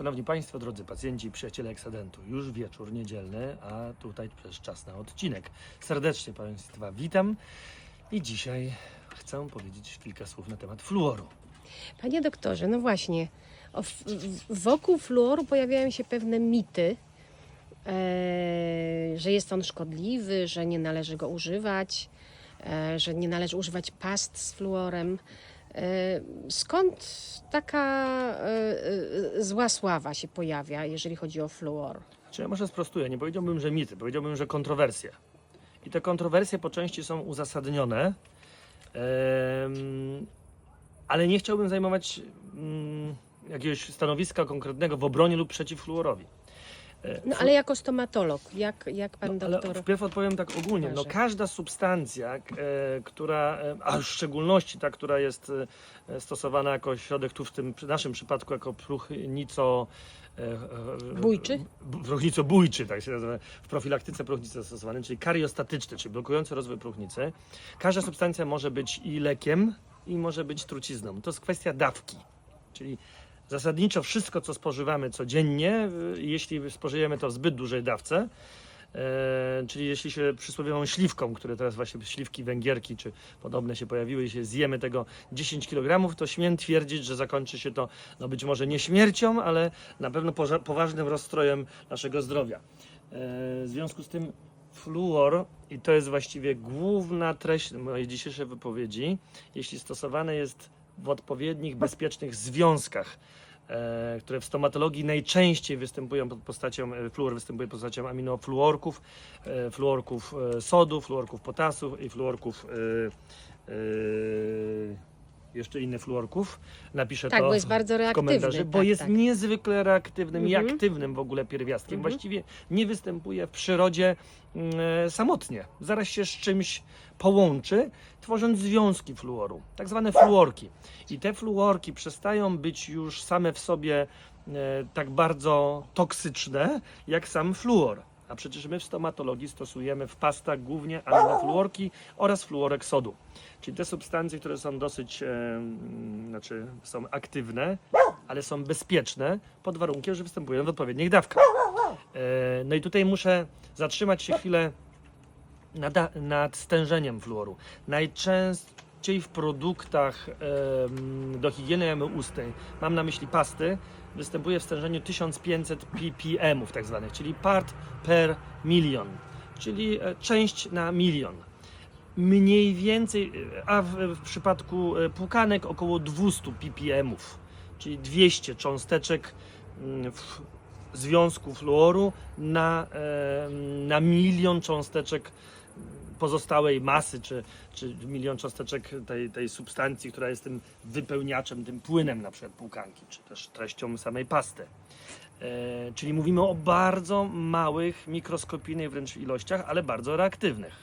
Szanowni Państwo, drodzy pacjenci przyjaciele Eksadentu, już wieczór niedzielny, a tutaj też czas na odcinek. Serdecznie Państwa witam i dzisiaj chcę powiedzieć kilka słów na temat fluoru. Panie doktorze, no właśnie, wokół fluoru pojawiają się pewne mity, e, że jest on szkodliwy, że nie należy go używać, e, że nie należy używać past z fluorem. E, skąd taka e, e, zła sława się pojawia, jeżeli chodzi o fluor? Czy ja może sprostuję? Nie powiedziałbym, że mity, powiedziałbym, że kontrowersje. I te kontrowersje po części są uzasadnione, ale nie chciałbym zajmować mm, jakiegoś stanowiska konkretnego w obronie lub przeciw fluorowi. E, No ale jako stomatolog, jak, jak pan No, ale doktor... wpierw odpowiem tak ogólnie. No, każda substancja, e, która, e, a w szczególności ta, która jest e, stosowana jako środek, tu w tym w naszym przypadku jako próchnico... e, Bójczy? b- Próchnicobójczy, tak się nazywa, w profilaktyce próchnicy stosowany, czyli kariostatyczny, czyli blokujący rozwój próchnicy. Każda substancja może być i lekiem, i może być trucizną. To jest kwestia dawki, czyli zasadniczo wszystko, co spożywamy codziennie, jeśli spożyjemy to w zbyt dużej dawce, e, czyli jeśli się przysłowiową śliwką, które teraz właśnie śliwki węgierki czy podobne się pojawiły i się zjemy tego 10 kg, to śmiem twierdzić, że zakończy się to no być może nie śmiercią, ale na pewno poważnym rozstrojem naszego zdrowia. E, W związku z tym fluor, i to jest właściwie główna treść mojej dzisiejszej wypowiedzi, jeśli stosowane jest w odpowiednich, bezpiecznych związkach, e, które w stomatologii najczęściej występują pod postacią, e, fluor występuje pod postacią aminofluorków, e, fluorków sodu, fluorków potasu i fluorków jeszcze innych fluorków. Napiszę Tak, to bo jest bardzo w reaktywny. komentarzu, bo tak, jest tak. niezwykle reaktywnym i Mhm. aktywnym w ogóle pierwiastkiem. Mhm. Właściwie nie występuje w przyrodzie mm, e, samotnie. Zaraz się z czymś połączy, tworząc związki fluoru, tak zwane fluorki. I te fluorki przestają być już same w sobie e, tak bardzo toksyczne, jak sam fluor. A przecież my w stomatologii stosujemy w pastach głównie aminofluorki oraz fluorek sodu. Czyli te substancje, które są dosyć, e, znaczy są aktywne, ale są bezpieczne pod warunkiem, że występują w odpowiednich dawkach. E, no i tutaj muszę zatrzymać się chwilę nad, nad stężeniem fluoru. Najczęściej w produktach do higieny ustnej, mam na myśli pasty, występuje w stężeniu 1500 ppm tak zwanych, czyli part per milion, czyli e, część na milion. Mniej więcej, e, a w, w przypadku e, płukanek około 200 ppm, czyli 200 cząsteczek mm, w związku fluoru na, na milion cząsteczek pozostałej masy, czy, czy milion cząsteczek tej, tej substancji, która jest tym wypełniaczem, tym płynem na przykład płukanki, czy też treścią samej pasty. E, czyli mówimy o bardzo małych, mikroskopijnych wręcz ilościach, ale bardzo reaktywnych.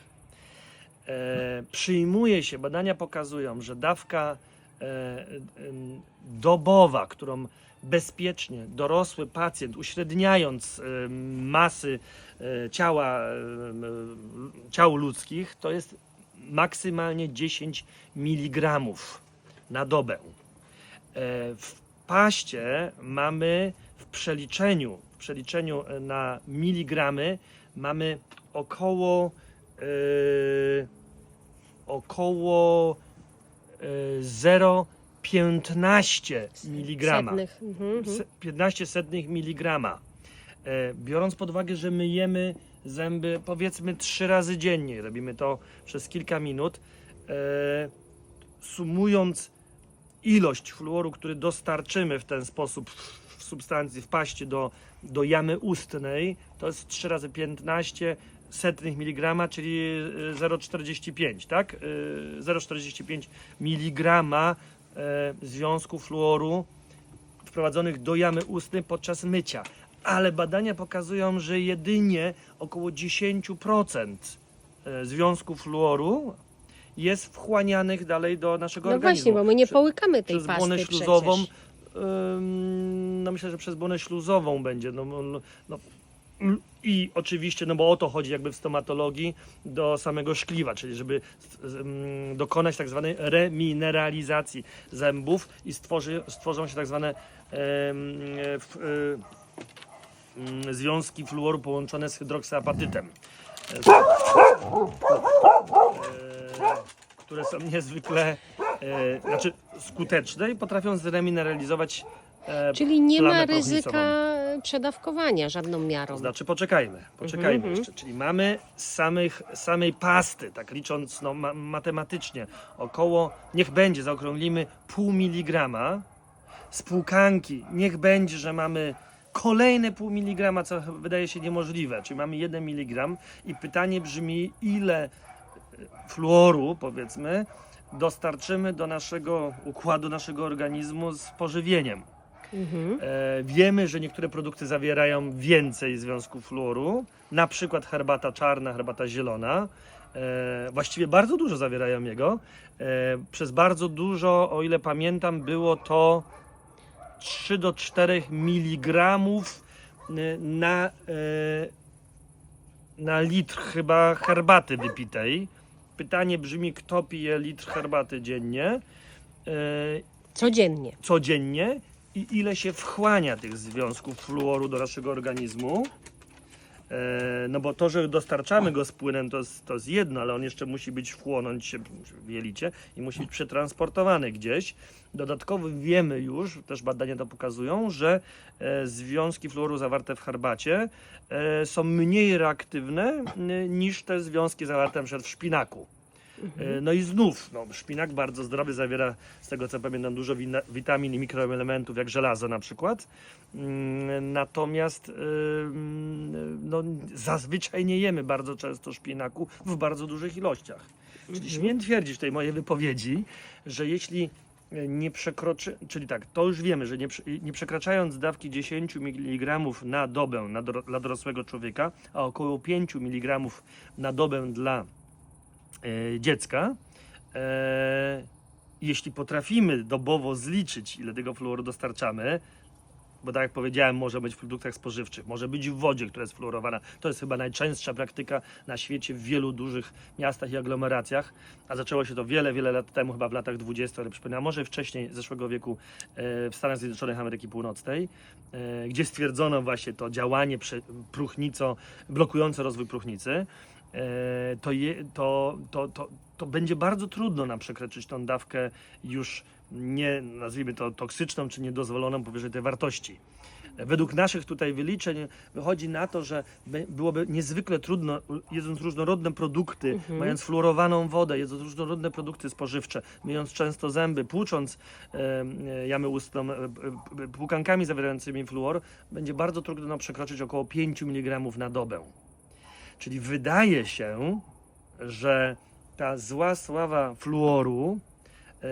E, przyjmuje się, badania pokazują, że dawka dobowa, którą bezpiecznie dorosły pacjent, uśredniając em, masy e, ciała, e, ciał ludzkich, to jest maksymalnie 10 mg na dobę. E, W paście mamy w przeliczeniu, w przeliczeniu e, na miligramy mamy około e, około e, 0,15 mg. Setnych. Mhm, mhm. Se- 15 setnych miligrama. E, Biorąc pod uwagę, że myjemy zęby powiedzmy trzy razy dziennie, robimy to przez kilka minut, e, sumując ilość fluoru, który dostarczymy w ten sposób w substancji, w paście do, do jamy ustnej, to jest 3 razy 15 setnych miligrama, czyli e, 0,45, tak? E, 0,45 miligrama e, związku fluoru wprowadzonych do jamy ustnej podczas mycia. Ale badania pokazują, że jedynie około 10% e, związku fluoru jest wchłanianych dalej do naszego No organizmu. właśnie, bo my nie połykamy tej przez pasty błonę śluzową. przecież. no myślę, że przez błonę śluzową będzie. No, no, no, I oczywiście, no bo o to chodzi jakby w stomatologii, do samego szkliwa, czyli żeby ym, dokonać tak zwanej remineralizacji zębów i stworzy, stworzą się tak zwane w, e, mm, związki fluoru połączone z hydroksyapatytem. E, e, które są niezwykle e, znaczy skuteczne i potrafią zremineralizować e, Czyli nie ma ryzyka. Przedawkowania żadną miarą. Znaczy poczekajmy, poczekajmy Mhm, jeszcze. Czyli mamy samych, samej pasty, tak licząc no, ma, matematycznie, około, niech będzie, zaokrąglimy, pół miligrama. Z półkanki, niech będzie, że mamy kolejne pół miligrama, co wydaje się niemożliwe, czyli mamy 1 miligram i pytanie brzmi, ile e, fluoru, powiedzmy, dostarczymy do naszego układu, naszego organizmu z pożywieniem. Mhm. E, wiemy, że niektóre produkty zawierają więcej związków fluoru, na przykład herbata czarna, herbata zielona. E, właściwie bardzo dużo zawierają jego. E, przez bardzo dużo, o ile pamiętam, było to 3 do 4 miligramów e, na, e, na litr chyba herbaty wypitej. Pytanie brzmi, kto pije litr herbaty dziennie? E, Codziennie. codziennie i ile się wchłania tych związków fluoru do naszego organizmu. E, no bo to, że dostarczamy go z płynem, to jest, to jest jedno, ale on jeszcze musi być wchłonąć się w jelicie i musi być przetransportowany gdzieś. Dodatkowo wiemy już, też badania to pokazują, że e, związki fluoru zawarte w herbacie e, są mniej reaktywne niż te związki zawarte przykład w szpinaku. E, No i znów, no, szpinak bardzo zdrowy, zawiera z tego co pamiętam dużo witamin i mikroelementów, jak żelazo na przykład. Mm, Natomiast ym, no, zazwyczaj nie jemy bardzo często szpinaku w bardzo dużych ilościach. Czyli śmiem twierdzić w tej mojej wypowiedzi, że jeśli e, nie przekroczy, czyli tak, to już wiemy, że nie, nie przekraczając dawki 10 mg na dobę na doro, dla dorosłego człowieka, a około 5 mg na dobę dla e, dziecka, e, jeśli potrafimy dobowo zliczyć, ile tego fluoru dostarczamy, bo tak jak powiedziałem, może być w produktach spożywczych, może być w wodzie, która jest fluorowana. To jest chyba najczęstsza praktyka na świecie w wielu dużych miastach i aglomeracjach, a zaczęło się to wiele, wiele lat temu, chyba w latach 20, ale przypominam, może wcześniej, zeszłego wieku e, w Stanach Zjednoczonych Ameryki Północnej, e, gdzie stwierdzono właśnie to działanie próchnico, blokujące rozwój próchnicy. E, to, je, to, to, to, to będzie bardzo trudno nam przekroczyć tą dawkę już nie, nazwijmy to toksyczną czy niedozwoloną powyżej tej wartości. E, Według naszych tutaj wyliczeń wychodzi na to, że by- byłoby niezwykle trudno, jedząc różnorodne produkty, mając fluorowaną wodę, jedząc różnorodne produkty spożywcze, myjąc często zęby, płucząc e, e, jamy ustną e, płukankami zawierającymi fluor, będzie bardzo trudno nam przekroczyć około 5 mg na dobę. Czyli wydaje się, że ta zła sława fluoru e,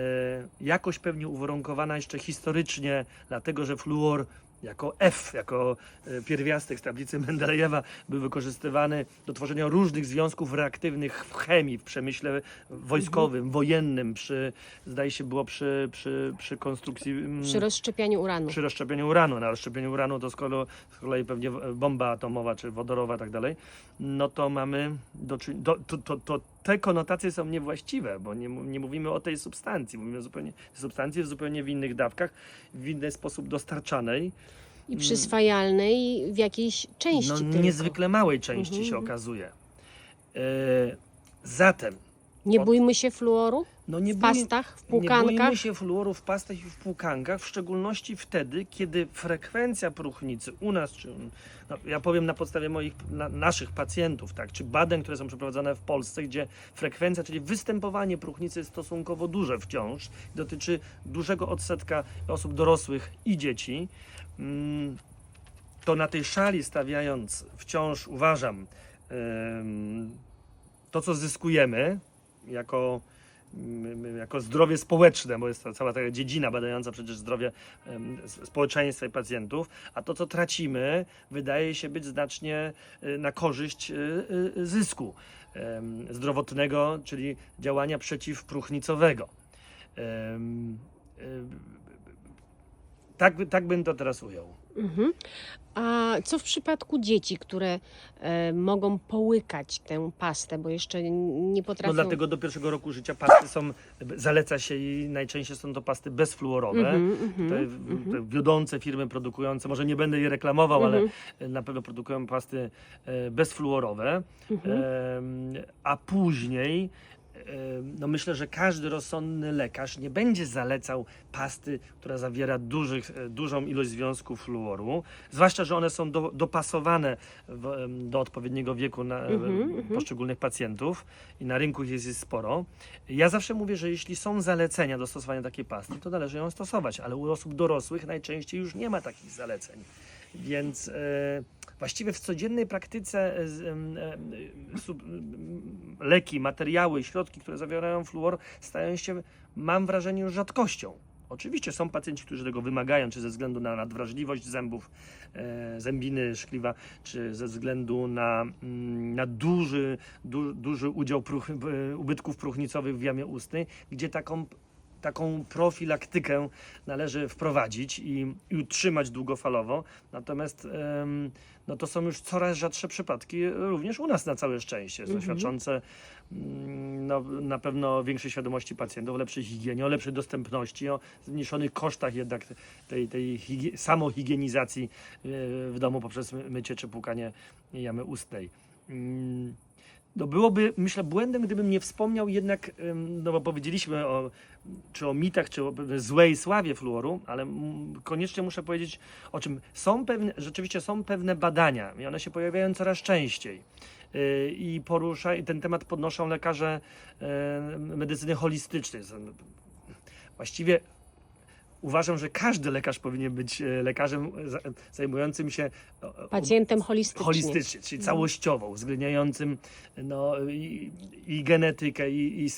jakoś pewnie uwarunkowana jeszcze historycznie, dlatego że fluor jako F, jako e, pierwiastek z tablicy Mendelejewa był wykorzystywany do tworzenia różnych związków reaktywnych w chemii, w przemyśle wojskowym, wojennym, przy, zdaje się było przy, przy, przy konstrukcji mm, Przy rozszczepianiu uranu. przy rozszczepieniu uranu. Na rozszczepieniu uranu to z kolei, z kolei pewnie bomba atomowa czy wodorowa i tak dalej. No to mamy do, do, to, to, to te konotacje są niewłaściwe, bo nie, nie mówimy o tej substancji. Mówimy zupełnie substancji w zupełnie w innych dawkach, w inny sposób dostarczanej. I przyswajalnej w jakiejś części No tylko. niezwykle małej części Mhm. się okazuje. E, zatem Nie bójmy się fluoru no nie w bój- pastach, w Nie płukankach. bójmy się fluoru w pastach i w płukankach, w szczególności wtedy, kiedy frekwencja próchnicy u nas, czy no, ja powiem na podstawie moich, na, naszych pacjentów, tak, czy badań, które są przeprowadzane w Polsce, gdzie frekwencja, czyli występowanie próchnicy jest stosunkowo duże wciąż, dotyczy dużego odsetka osób dorosłych i dzieci, mm, to na tej szali stawiając wciąż uważam to, co zyskujemy jako mm, jako zdrowie społeczne, bo jest to cała taka dziedzina badająca przecież zdrowie społeczeństwa i pacjentów, a to, co tracimy, wydaje się być znacznie y, na korzyść y, y, zysku zdrowotnego, czyli działania y, tak, tak bym to teraz ujął. Mhm. A co w przypadku dzieci, które e, mogą połykać tę pastę, bo jeszcze nie potrafią... No dlatego do pierwszego roku życia pasty są, zaleca się i najczęściej są to pasty bezfluorowe. Mhm, mhm, Te, mhm. te wiodące firmy produkujące, może nie będę je reklamował, Mhm. ale na pewno produkują pasty e, bezfluorowe. Mhm. Em, a później no myślę, że każdy rozsądny lekarz nie będzie zalecał pasty, która zawiera dużych, e, dużą ilość związków fluoru, zwłaszcza, że one są do, dopasowane w, do odpowiedniego wieku na, em, Mhm, mhm. poszczególnych pacjentów i na rynku jest, jest sporo. Ja zawsze mówię, że jeśli są zalecenia do stosowania takiej pasty, to należy ją stosować, ale u osób dorosłych najczęściej już nie ma takich zaleceń. Więc e, właściwie w codziennej praktyce e, em, leki, materiały, środki, które zawierają fluor, stają się, mam wrażenie, już rzadkością. Oczywiście są pacjenci, którzy tego wymagają, czy ze względu na nadwrażliwość zębów, e, zębiny, szkliwa, czy ze względu na, mm, na duży, du, duży udział pruch, e, ubytków próchnicowych w jamie ustnej, gdzie taką taką profilaktykę należy wprowadzić i, i utrzymać długofalowo. Natomiast em, no to są już coraz rzadsze przypadki, również u nas na całe szczęście, Mhm. świadczące mm, no, na pewno większej świadomości pacjentów, o lepszej higienie, o lepszej dostępności, o zmniejszonych kosztach jednak tej, tej higie, samohigienizacji e, w domu poprzez my- mycie czy płukanie jamy ustnej. Mm, No byłoby, myślę, błędem, gdybym nie wspomniał jednak, no bo powiedzieliśmy o, czy o mitach, czy o złej sławie fluoru, ale mm, koniecznie muszę powiedzieć o czym. Są pewne, rzeczywiście są pewne badania i one się pojawiają coraz częściej. Yy, I porusza, i ten temat podnoszą lekarze medycyny holistycznej. Właściwie uważam, że każdy lekarz powinien być e, lekarzem za- zajmującym się Pacjentem holistycznie. holistycznie, czyli całościowo, uwzględniającym no, i, i genetykę, i, i,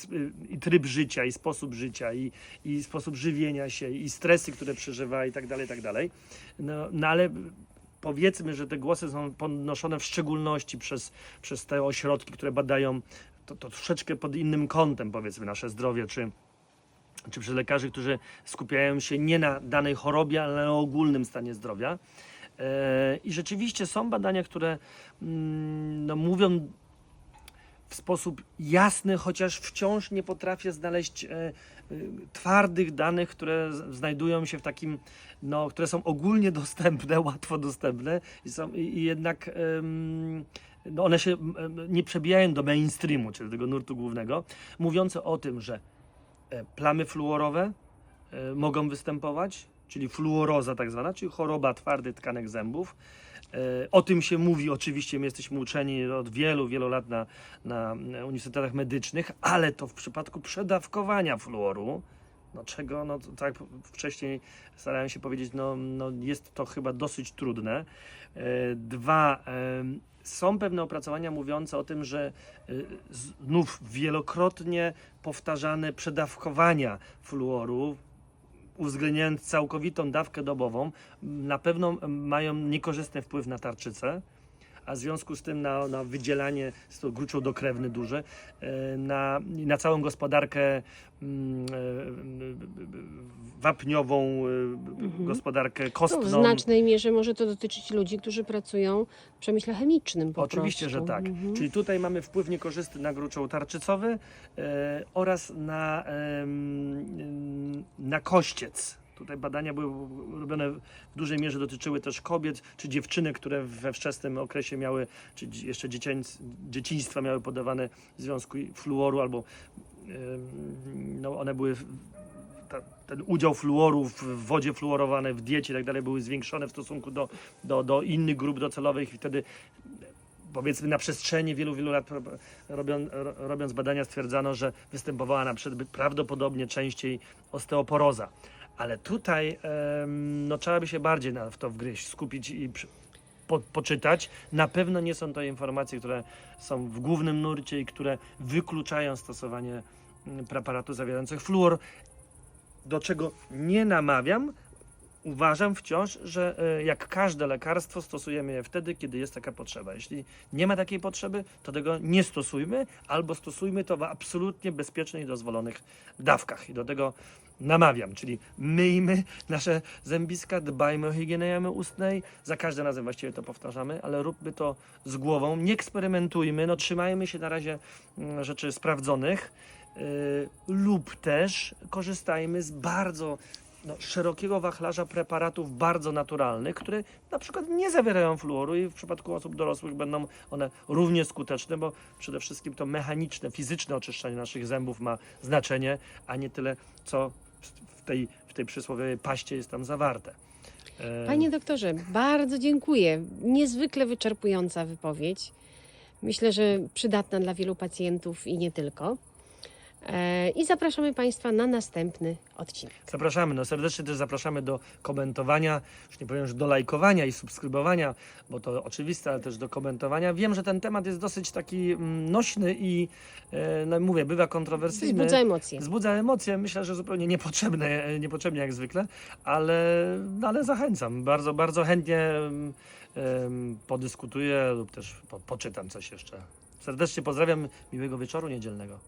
i tryb życia, i sposób życia, i, i sposób żywienia się, i stresy, które przeżywa, i tak dalej, i tak dalej. No, no ale powiedzmy, że te głosy są podnoszone w szczególności przez, przez te ośrodki, które badają to, to troszeczkę pod innym kątem, powiedzmy, nasze zdrowie, czy, czy przez lekarzy, którzy skupiają się nie na danej chorobie, ale na ogólnym stanie zdrowia. E, I rzeczywiście są badania, które mm, no, mówią w sposób jasny, chociaż wciąż nie potrafię znaleźć e, e, twardych danych, które znajdują się w takim, no, które są ogólnie dostępne, łatwo dostępne i, są, i, jednak no one się nie przebijają do mainstreamu, czyli do tego nurtu głównego, mówiące o tym, że plamy fluorowe e, mogą występować, czyli fluoroza tak zwana, czyli choroba twardych tkanek zębów. E, O tym się mówi, oczywiście my jesteśmy uczeni od wielu, wielu lat na, na uniwersytetach medycznych, ale to w przypadku przedawkowania fluoru, no czego, no tak wcześniej starałem się powiedzieć, no, no jest to chyba dosyć trudne. E, Dwa, są pewne opracowania mówiące o tym, że e, znów wielokrotnie powtarzane przedawkowania fluoru, uwzględniając całkowitą dawkę dobową, na pewno mają niekorzystny wpływ na tarczycę, a w związku z tym na, na wydzielanie, gruczoł dokrewny duży, e, na, na całą gospodarkę mm, e, wapniową, e, gospodarkę No, kostną. w znacznej mierze może to dotyczyć ludzi, którzy pracują w przemyśle chemicznym po Oczywiście, prostu. że tak. Mhm. Czyli tutaj mamy wpływ niekorzystny na gruczoł tarczycowy oraz na, na kościec. Tutaj badania były robione w dużej mierze dotyczyły też kobiet czy dziewczynek, które we wczesnym okresie miały, czy jeszcze dzieciństwa miały podawane związku fluoru albo no one były ta, ten udział fluoru w wodzie fluorowanej, w diecie i tak dalej były zwiększone w stosunku do, do, do innych grup docelowych i wtedy powiedzmy na przestrzeni wielu, wielu lat pro- robią, ro- robiąc badania stwierdzano, że występowała na przykład prawdopodobnie częściej osteoporoza. Ale tutaj no, trzeba by się bardziej w to wgryźć, skupić i po, poczytać. Na pewno nie są to informacje, które są w głównym nurcie i które wykluczają stosowanie mm, preparatów zawierających fluor, do czego nie namawiam. Uważam wciąż, że e, jak każde lekarstwo stosujemy je wtedy, kiedy jest taka potrzeba. Jeśli nie ma takiej potrzeby, to tego nie stosujmy, albo stosujmy to w absolutnie bezpiecznych i dozwolonych dawkach. I do tego namawiam, czyli myjmy nasze zębiska, dbajmy o higienę jamy ustnej, za każdym razem właściwie to powtarzamy, ale róbmy to z głową, nie eksperymentujmy, no trzymajmy się na razie mm, rzeczy sprawdzonych. Yy, lub też korzystajmy z bardzo no, szerokiego wachlarza preparatów bardzo naturalnych, które na przykład nie zawierają fluoru i w przypadku osób dorosłych będą one równie skuteczne, bo przede wszystkim to mechaniczne, fizyczne oczyszczanie naszych zębów ma znaczenie, a nie tyle, co w tej, w tej przysłowiowej paście jest tam zawarte. E, Panie doktorze, bardzo dziękuję. Niezwykle wyczerpująca wypowiedź. Myślę, że przydatna dla wielu pacjentów i nie tylko. E, I zapraszamy Państwa na następny odcinek. Zapraszamy, no serdecznie też zapraszamy do komentowania, już nie powiem, że do lajkowania i subskrybowania, bo to oczywiste, ale też do komentowania. Wiem, że ten temat jest dosyć taki mm, nośny i, e, no mówię, bywa kontrowersyjny. Wzbudza emocje. Wzbudza emocje, myślę, że zupełnie niepotrzebne, e, niepotrzebnie jak zwykle, ale, no, ale zachęcam. Bardzo, bardzo chętnie em, podyskutuję lub też po, poczytam coś jeszcze. Serdecznie pozdrawiam, miłego wieczoru niedzielnego.